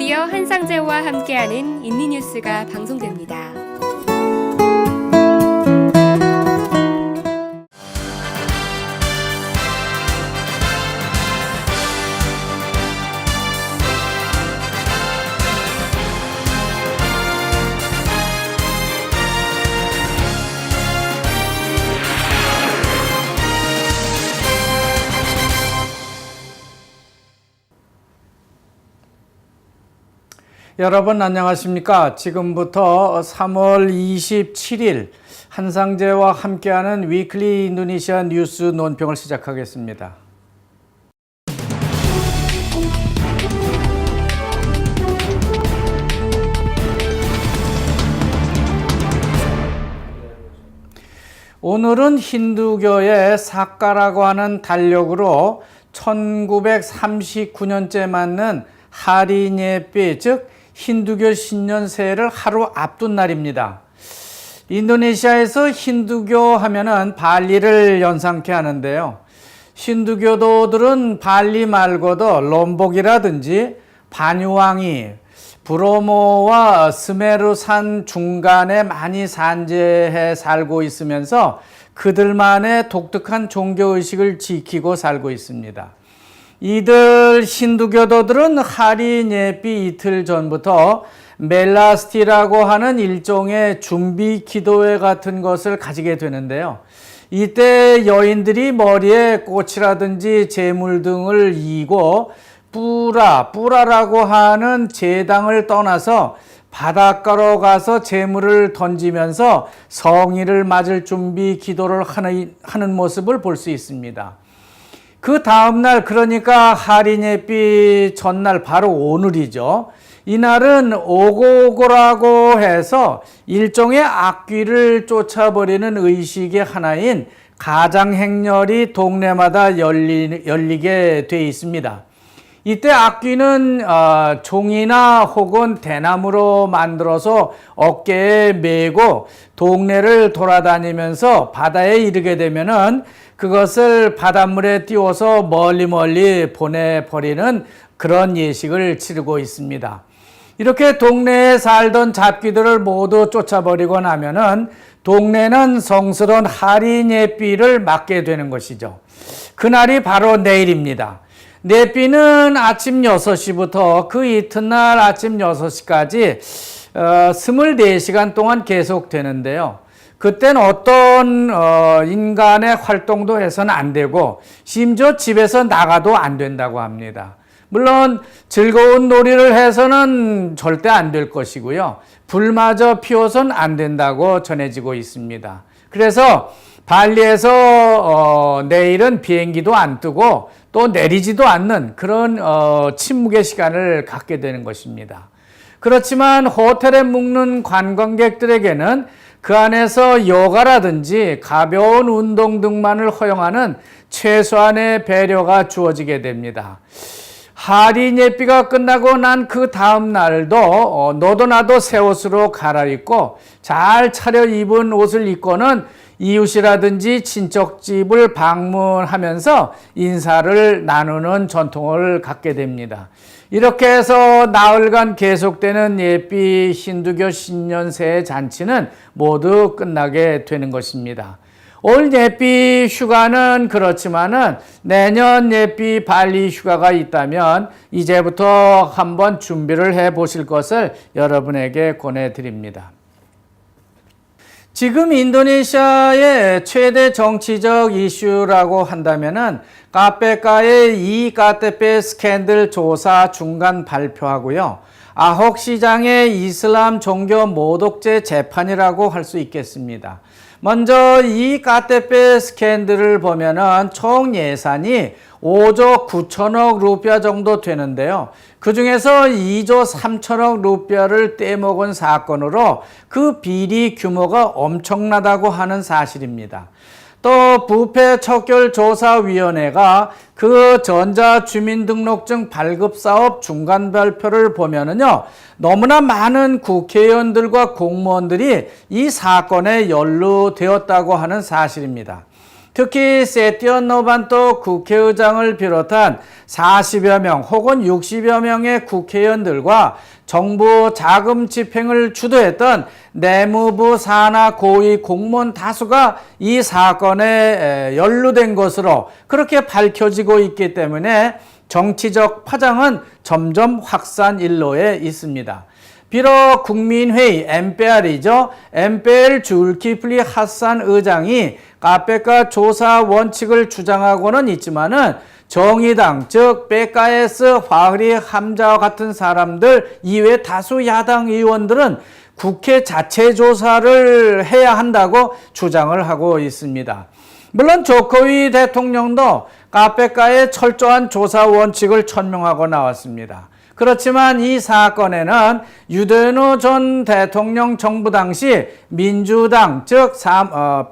드디어 한상재와 함께하는 인니뉴스가 방송됩니다. 여러분 안녕하십니까? 지금부터 3월 27일 한상재와 함께하는 위클리 인도네시아 뉴스 논평을 시작하겠습니다. 오늘은 힌두교의 사카라고 하는 달력으로 1939년째 맞는 하리녜비 즉 힌두교 신년 새해를 하루 앞둔 날입니다. 인도네시아에서 힌두교 하면은 발리를 연상케 하는데요. 힌두교도들은 발리 말고도 롬복이라든지 바뉴왕이 브로모와 스메르산 중간에 많이 산재해 살고 있으면서 그들만의 독특한 종교의식을 지키고 살고 있습니다. 이들 힌두교도들은 하리 예비 이틀 전부터 멜라스티라고 하는 일종의 준비 기도회 같은 것을 가지게 되는데요. 이때 여인들이 머리에 꽃이라든지 재물 등을 이고 뿌라, 뿌라라고 하는 제당을 떠나서 바닷가로 가서 재물을 던지면서 성의를 맞을 준비 기도를 하는, 하는 모습을 볼 수 있습니다. 그 다음날 그러니까 할인예비 전날 바로 오늘이죠. 이날은 오고고라고 해서 일종의 악귀를 쫓아버리는 의식의 하나인 가장행렬이 동네마다 열리, 열리게 돼 있습니다. 이때 악귀는 어, 종이나 혹은 대나무로 만들어서 어깨에 메고 동네를 돌아다니면서 바다에 이르게 되면은 그것을 바닷물에 띄워서 멀리 멀리 보내버리는 그런 예식을 치르고 있습니다. 이렇게 동네에 살던 잡귀들을 모두 쫓아버리고 나면은 동네는 성스러운 할인 예비를 맞게 되는 것이죠. 그날이 바로 내일입니다. 내비는 아침 6시부터 그 이튿날 아침 6시까지 어, 24시간 동안 계속되는데요. 그땐 어떤 어, 인간의 활동도 해서는 안 되고 심지어 집에서 나가도 안 된다고 합니다. 물론 즐거운 놀이를 해서는 절대 안 될 것이고요. 불마저 피워서는 안 된다고 전해지고 있습니다. 그래서 발리에서 어, 내일은 비행기도 안 뜨고 또 내리지도 않는 그런 어, 침묵의 시간을 갖게 되는 것입니다. 그렇지만 호텔에 묵는 관광객들에게는 그 안에서 요가라든지 가벼운 운동 등만을 허용하는 최소한의 배려가 주어지게 됩니다. 할인 예비가 끝나고 난 그 다음 날도 어, 너도 나도 새 옷으로 갈아입고 잘 차려 입은 옷을 입고는 이웃이라든지 친척집을 방문하면서 인사를 나누는 전통을 갖게 됩니다. 이렇게 해서 나흘간 계속되는 예비 힌두교 신년새 잔치는 모두 끝나게 되는 것입니다. 올 예비 휴가는 그렇지만은 내년 예비 발리 휴가가 있다면 이제부터 한번 준비를 해 보실 것을 여러분에게 권해 드립니다. 지금 인도네시아의 최대 정치적 이슈라고 한다면은 카페카의 이 카테페 스캔들 조사 중간 발표하고요. 아홉 시장의 이슬람 종교 모독죄 재판이라고 할 수 있겠습니다. 먼저 이 카테페 스캔들을 보면은 총 예산이 5조 9천억 루피아 정도 되는데요. 그 중에서 2조 3천억 루피아를 떼먹은 사건으로 그 비리 규모가 엄청나다고 하는 사실입니다. 또 부패 척결 조사 위원회가 그 전자 주민등록증 발급 사업 중간 발표를 보면은요 너무나 많은 국회의원들과 공무원들이 이 사건에 연루되었다고 하는 사실입니다. 특히 세티언 노반토 국회의장을 비롯한 40여 명 혹은 60여 명의 국회의원들과 정부 자금 집행을 주도했던 내무부 산하 고위 공무원 다수가 이 사건에 연루된 것으로 그렇게 밝혀지고 있기 때문에 정치적 파장은 점점 확산 일로에 있습니다. 비록 국민회의 MPR이죠. MPR 줄키플리 하산 의장이 카페카 조사 원칙을 주장하고는 있지만은 정의당 즉 베카에스 화흐리 함자와 같은 사람들 이외 다수 야당 의원들은 국회 자체 조사를 해야 한다고 주장을 하고 있습니다. 물론 조코위 대통령도 카페카의 철저한 조사 원칙을 천명하고 나왔습니다. 그렇지만 이 사건에는 유대노 전 대통령 정부 당시 민주당 즉 삼, 어,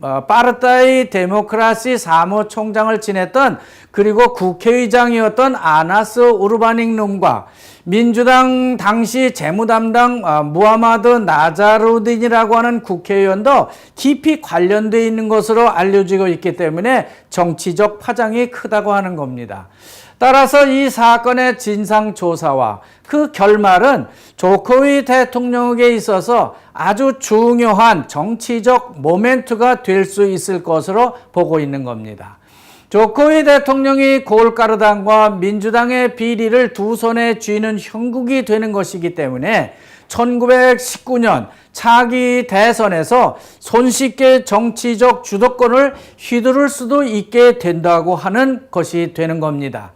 어, 파르타이 데모크라시 사무총장을 지냈던 그리고 국회의장이었던 아나스 우르바닉 놈과 민주당 당시 재무담당 어, 무하마드 나자루딘이라고 하는 국회의원도 깊이 관련되어 있는 것으로 알려지고 있기 때문에 정치적 파장이 크다고 하는 겁니다. 따라서 이 사건의 진상조사와 그 결말은 조코위 대통령에게 있어서 아주 중요한 정치적 모멘트가 될 수 있을 것으로 보고 있는 겁니다. 조코위 대통령이 골가르당과 민주당의 비리를 두 손에 쥐는 형국이 되는 것이기 때문에 1919년 차기 대선에서 손쉽게 정치적 주도권을 휘두를 수도 있게 된다고 하는 것이 되는 겁니다.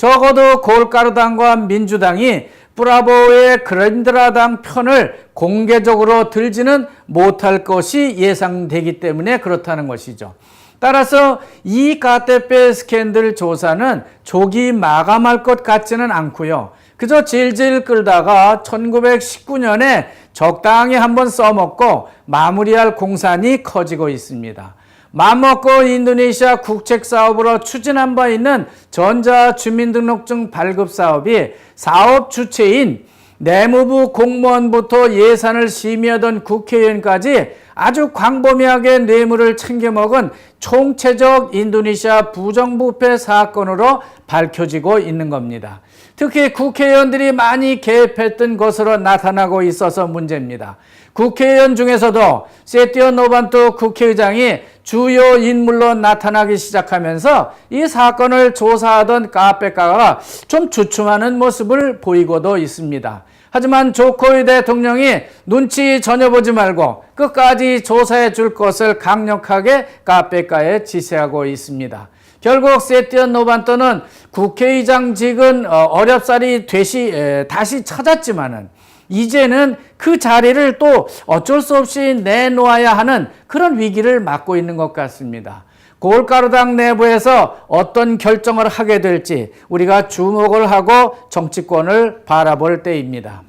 적어도 골가르당과 민주당이 브라보의 그랜드라당 편을 공개적으로 들지는 못할 것이 예상되기 때문에 그렇다는 것이죠. 따라서 이 가테페 스캔들 조사는 조기 마감할 것 같지는 않고요. 그저 질질 끌다가 1919년에 적당히 한번 써먹고 마무리할 공산이 커지고 있습니다. 맘먹고 인도네시아 국책 사업으로 추진한 바 있는 전자 주민등록증 발급 사업이 사업 주체인 내무부 공무원부터 예산을 심의하던 국회의원까지 아주 광범위하게 뇌물을 챙겨 먹은 총체적 인도네시아 부정부패 사건으로 밝혀지고 있는 겁니다. 특히 국회의원들이 많이 개입했던 것으로 나타나고 있어서 문제입니다. 국회의원 중에서도 세티어 노반토 국회의장이 주요 인물로 나타나기 시작하면서 이 사건을 조사하던 카페카가 좀 주춤하는 모습을 보이고도 있습니다. 하지만 조코이 대통령이 눈치 전혀 보지 말고 끝까지 조사해 줄 것을 강력하게 카페카에 지시하고 있습니다. 결국 세티언 노반토는 국회의장직은 어, 어렵사리 되시, 다시 찾았지만은 이제는 그 자리를 또 어쩔 수 없이 내놓아야 하는 그런 위기를 맞고 있는 것 같습니다. 골가루당 내부에서 어떤 결정을 하게 될지 우리가 주목을 하고 정치권을 바라볼 때입니다.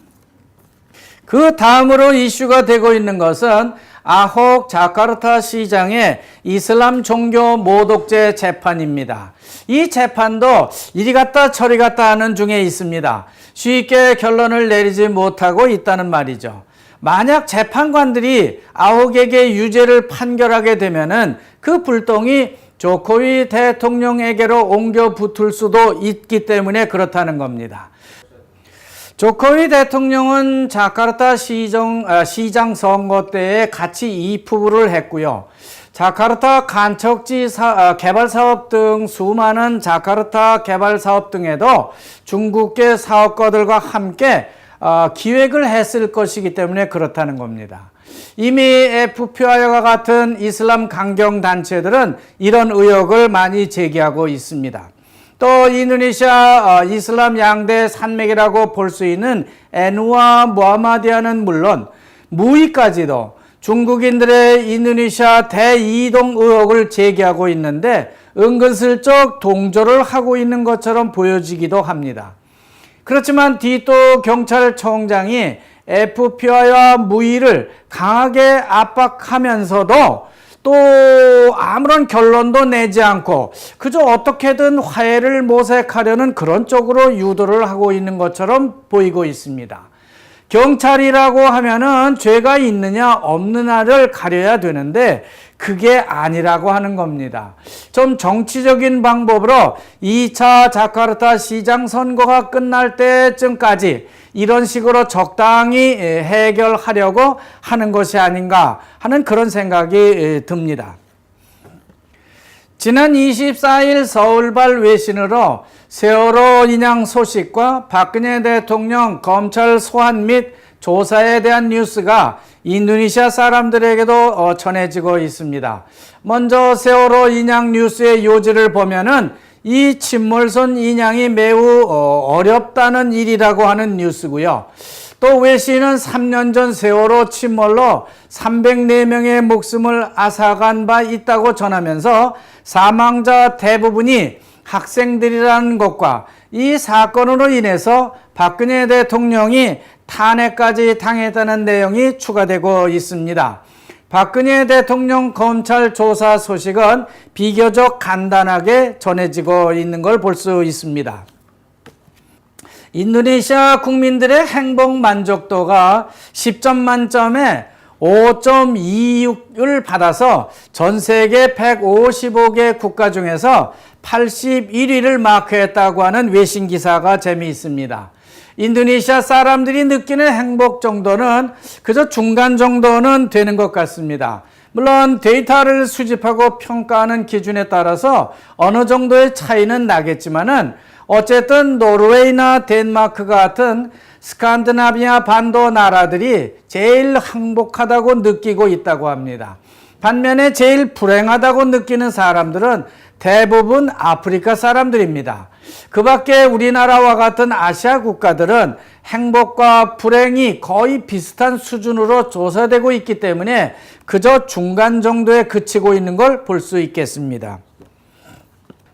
그 다음으로 이슈가 되고 있는 것은 아혹 자카르타 시장의 이슬람 종교 모독죄 재판입니다. 이 재판도 이리 갔다 저리 갔다 하는 중에 있습니다. 쉽게 결론을 내리지 못하고 있다는 말이죠. 만약 재판관들이 아홉에게 유죄를 판결하게 되면은 그 불똥이 조코위 대통령에게로 옮겨 붙을 수도 있기 때문에 그렇다는 겁니다. 조코위 대통령은 자카르타 시정, 아, 시장 선거 때에 같이 이프부를 했고요. 자카르타 간척지 사, 아, 개발 사업 등 수많은 자카르타 개발 사업 등에도 중국계 사업가들과 함께 어, 기획을 했을 것이기 때문에 그렇다는 겁니다. 이미 FPI와 같은 이슬람 강경 단체들은 이런 의혹을 많이 제기하고 있습니다. 또 인도네시아 어, 이슬람 양대 산맥이라고 볼 수 있는 에누아 무하마디아는 물론 무이까지도 중국인들의 인도네시아 대이동 의혹을 제기하고 있는데 은근슬쩍 동조를 하고 있는 것처럼 보여지기도 합니다. 그렇지만 디또 경찰청장이 FPI와 무이를 강하게 압박하면서도 또 아무런 결론도 내지 않고 그저 어떻게든 화해를 모색하려는 그런 쪽으로 유도를 하고 있는 것처럼 보이고 있습니다. 경찰이라고 하면은 죄가 있느냐 없느냐를 가려야 되는데 그게 아니라고 하는 겁니다. 좀 정치적인 방법으로 2차 자카르타 시장 선거가 끝날 때쯤까지 이런 식으로 적당히 해결하려고 하는 것이 아닌가 하는 그런 생각이 듭니다. 지난 24일 서울발 외신으로 세월호 인양 소식과 박근혜 대통령 검찰 소환 및 조사에 대한 뉴스가 인도네시아 사람들에게도 어, 전해지고 있습니다. 먼저 세월호 인양 뉴스의 요지를 보면은 이 침몰선 인양이 매우 어, 어렵다는 일이라고 하는 뉴스고요. 또 외신은 3년 전 세월호 침몰로 304명의 목숨을 앗아간 바 있다고 전하면서 사망자 대부분이 학생들이라는 것과 이 사건으로 인해서 박근혜 대통령이 탄핵까지 당했다는 내용이 추가되고 있습니다. 박근혜 대통령 검찰 조사 소식은 비교적 간단하게 전해지고 있는 걸 볼 수 있습니다. 인도네시아 국민들의 행복 만족도가 10점 만점에 5.26을 받아서 전 세계 155개 국가 중에서 81위를 마크했다고 하는 외신 기사가 재미있습니다. 인도네시아 사람들이 느끼는 행복 정도는 그저 중간 정도는 되는 것 같습니다. 물론 데이터를 수집하고 평가하는 기준에 따라서 어느 정도의 차이는 나겠지만은 어쨌든 노르웨이나 덴마크 같은 스칸드나비아 반도 나라들이 제일 행복하다고 느끼고 있다고 합니다. 반면에 제일 불행하다고 느끼는 사람들은 대부분 아프리카 사람들입니다. 그 밖에 우리나라와 같은 아시아 국가들은 행복과 불행이 거의 비슷한 수준으로 조사되고 있기 때문에 그저 중간 정도에 그치고 있는 걸 볼 수 있겠습니다.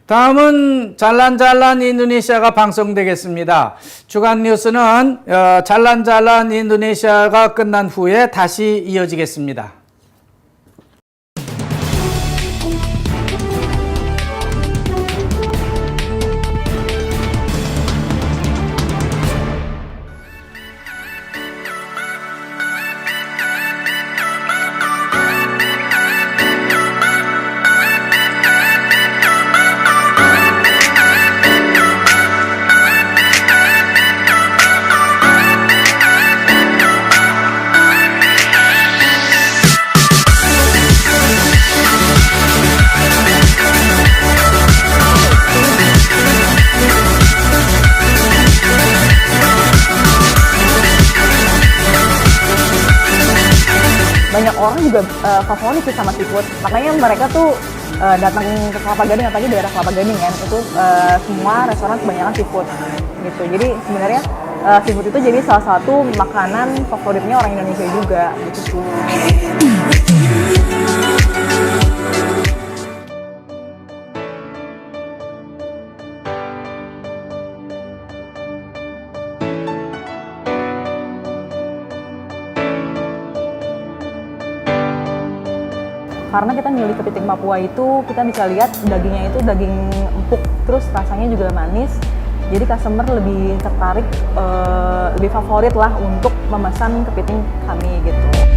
다음은 잘란잘란 인도네시아가 방송되겠습니다. 주간 뉴스는 어, 잘란잘란 인도네시아가 끝난 후에 다시 이어지겠습니다. Banyak orang juga eh, favorit sih sama seafood. Makanya mereka tuh eh, datang ke Kelapa Gading apalagi daerah Kelapa Gading kan. Itu eh, semua restoran kebanyakan seafood gitu. Jadi sebenarnya eh, seafood itu jadi salah satu makanan favoritnya orang Indonesia juga gitu karena kita milih kepiting Papua itu kita bisa lihat dagingnya itu daging empuk terus rasanya juga manis. Jadi customer lebih tertarik eh, lebih favorit lah untuk memesan kepiting kami gitu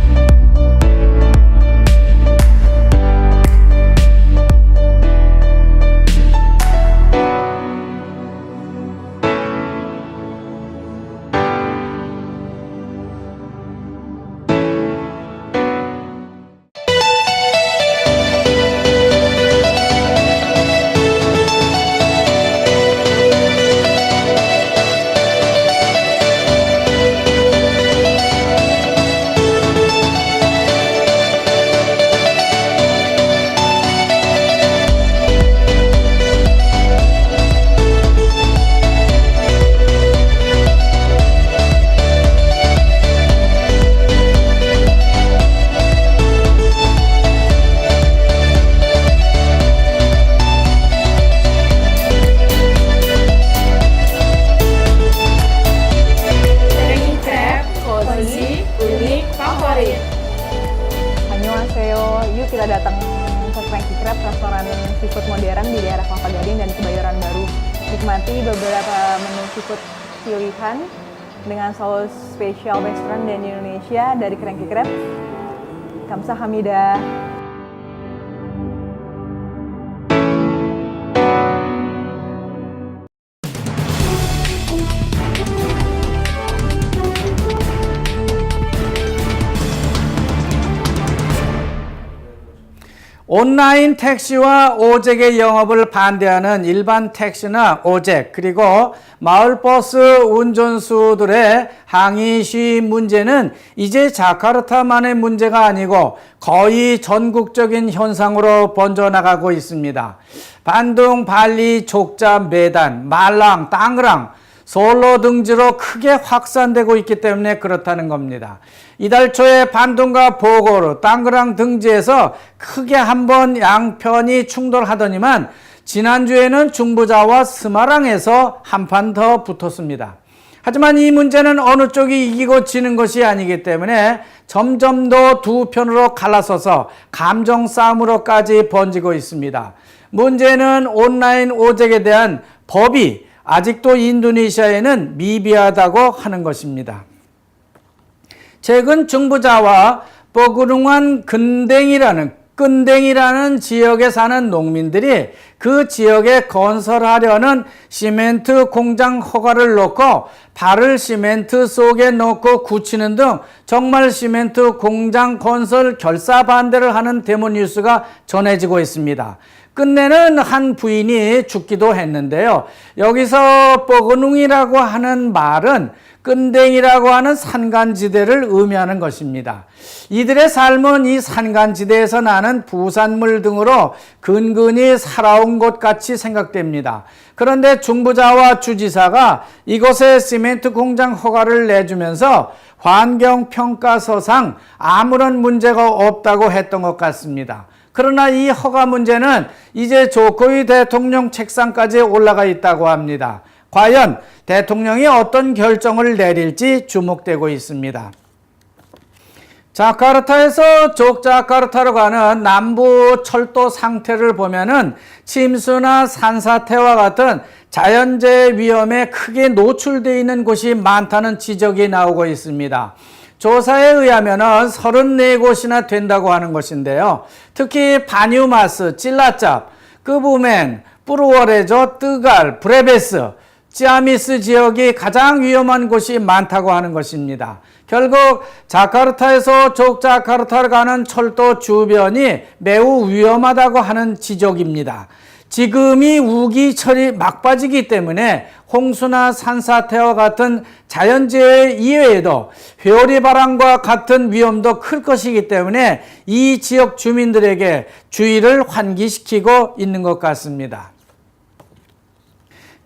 Indonesia dari Cranky Crab. Kamsahamnida. 온라인 택시와 오잭의 영업을 반대하는 일반 택시나 오잭 그리고 마을버스 운전수들의 항의 시위 문제는 이제 자카르타만의 문제가 아니고 거의 전국적인 현상으로 번져나가고 있습니다. 반둥, 발리, 족자, 메단, 말랑, 땅그랑 솔로 등지로 크게 확산되고 있기 때문에 그렇다는 겁니다. 이달 초에 반둥과 보고르, 땅그랑 등지에서 크게 한번 양편이 충돌하더니만 지난주에는 중부자와 스마랑에서 한 판 더 붙었습니다. 하지만 이 문제는 어느 쪽이 이기고 지는 것이 아니기 때문에 점점 더 두 편으로 갈라서서 감정 싸움으로까지 번지고 있습니다. 문제는 온라인 오잭에 대한 법이 아직도 인도네시아에는 미비하다고 하는 것입니다. 최근 중부자와 뻐구릉한 근댕이라는 끈댕이라는 지역에 사는 농민들이 그 지역에 건설하려는 시멘트 공장 허가를 놓고 발을 시멘트 속에 넣고 굳히는 등 정말 시멘트 공장 건설 결사 반대를 하는 데모 뉴스가 전해지고 있습니다. 끝내는 한 부인이 죽기도 했는데요. 여기서 뻐그능이라고 하는 말은 끈댕이라고 하는 산간지대를 의미하는 것입니다. 이들의 삶은 이 산간지대에서 나는 부산물 등으로 근근히 살아온 것 같이 생각됩니다. 그런데 중부자와 주지사가 이곳에 시멘트 공장 허가를 내주면서 환경평가서상 아무런 문제가 없다고 했던 것 같습니다. 그러나 이 허가 문제는 이제 조코위 대통령 책상까지 올라가 있다고 합니다. 과연 대통령이 어떤 결정을 내릴지 주목되고 있습니다. 자카르타에서 족자카르타로 가는 남부 철도 상태를 보면은 침수나 산사태와 같은 자연재해 위험에 크게 노출되어 있는 곳이 많다는 지적이 나오고 있습니다. 조사에 의하면 34곳이나 된다고 하는 것인데요. 특히 바뉴마스, 찔라짭, 끄부멘, 뿌르워레조, 뜨갈, 브레베스, 찌아미스 지역이 가장 위험한 곳이 많다고 하는 것입니다. 결국 자카르타에서 족자카르타를 가는 철도 주변이 매우 위험하다고 하는 지적입니다. 지금이 우기철이 막바지기 때문에 홍수나 산사태와 같은 자연재해 이외에도 회오리 바람과 같은 위험도 클 것이기 때문에 이 지역 주민들에게 주의를 환기시키고 있는 것 같습니다.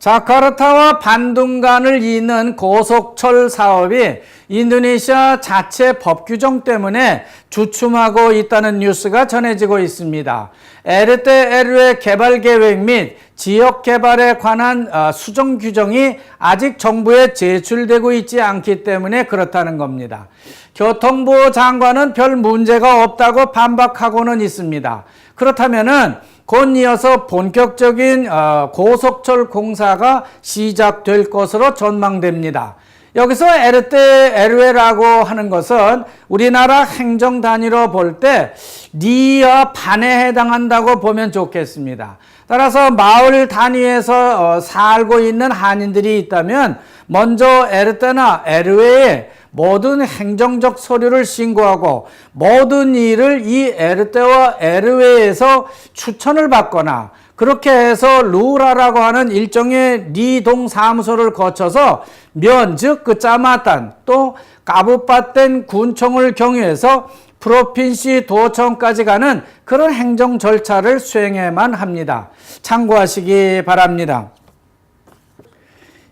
자카르타와 반둥 간을 잇는 고속철 사업이 인도네시아 자체 법 규정 때문에 주춤하고 있다는 뉴스가 전해지고 있습니다. 에르테 에르의 개발 계획 및 지역 개발에 관한 어, 수정 규정이 아직 정부에 제출되고 있지 않기 때문에 그렇다는 겁니다. 교통부 장관은 별 문제가 없다고 반박하고는 있습니다. 그렇다면은 곧 이어서 본격적인 어, 고속철 공사가 시작될 것으로 전망됩니다. 여기서 에르테 에르웨라고 하는 것은 우리나라 행정 단위로 볼때 리와 반에 해당한다고 보면 좋겠습니다. 따라서 마을 단위에서 어, 살고 있는 한인들이 있다면 먼저 에르테나 에르웨에 모든 행정적 서류를 신고하고 모든 일을 이 에르테와 에르웨에서 추천을 받거나 그렇게 해서 루라라고 하는 일종의 리동 사무소를 거쳐서 면, 즉, 그 짜마탄, 또 까부빠텐 군청을 경유해서 프로핀시 도청까지 가는 그런 행정 절차를 수행해만 합니다. 참고하시기 바랍니다.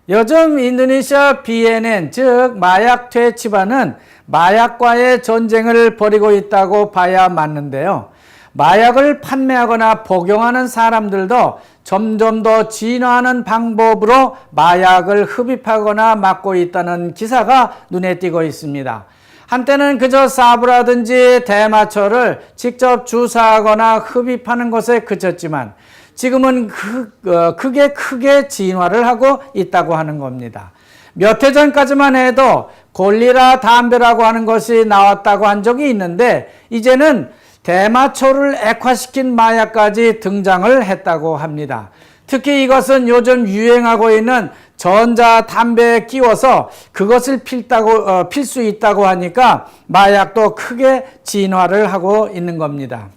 요즘 인도네시아 BNN, 즉, 마약 퇴치반은 마약과의 전쟁을 벌이고 있다고 봐야 맞는데요. 마약을 판매하거나 복용하는 사람들도 점점 더 진화하는 방법으로 마약을 흡입하거나 막고 있다는 기사가 눈에 띄고 있습니다. 한때는 그저 사부라든지 대마초를 직접 주사하거나 흡입하는 것에 그쳤지만 지금은 그, 어, 크게 크게 진화를 하고 있다고 하는 겁니다. 몇 해 전까지만 해도 골리라 담배라고 하는 것이 나왔다고 한 적이 있는데 이제는 대마초를 액화시킨 마약까지 등장을 했다고 합니다. 특히 이것은 요즘 유행하고 있는 전자 담배에 끼워서 그것을 필다고 어, 있다고 하니까 마약도 크게 진화를 하고 있는 겁니다.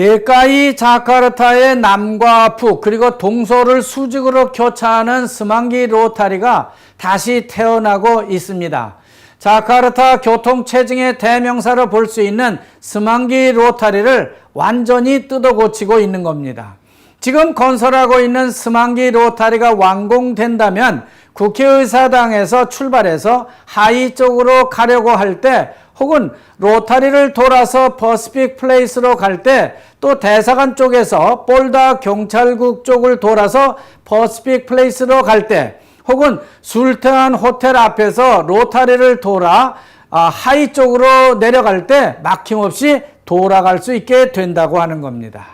대가이 자카르타의 남과 북 그리고 동서를 수직으로 교차하는 스망기 로타리가 다시 태어나고 있습니다. 자카르타 교통 체증의 대명사로 볼 수 있는 스망기 로타리를 완전히 뜯어 고치고 있는 겁니다. 지금 건설하고 있는 스망기 로타리가 완공된다면 국회의사당에서 출발해서 하이 쪽으로 가려고 할 때 혹은 로타리를 돌아서 퍼시픽 플레이스로 갈 때 또 대사관 쪽에서 볼다 경찰국 쪽을 돌아서 퍼시픽 플레이스로 갈 때 혹은 술탄 호텔 앞에서 로타리를 돌아 아, 하이 쪽으로 내려갈 때 막힘없이 돌아갈 수 있게 된다고 하는 겁니다.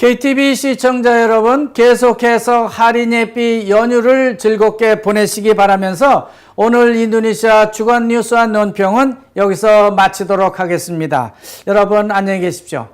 KTV 시청자 여러분, 계속해서 할인 예비 연휴를 즐겁게 보내시기 바라면서 오늘 인도네시아 주간 뉴스와 논평은 여기서 마치도록 하겠습니다. 여러분 안녕히 계십시오.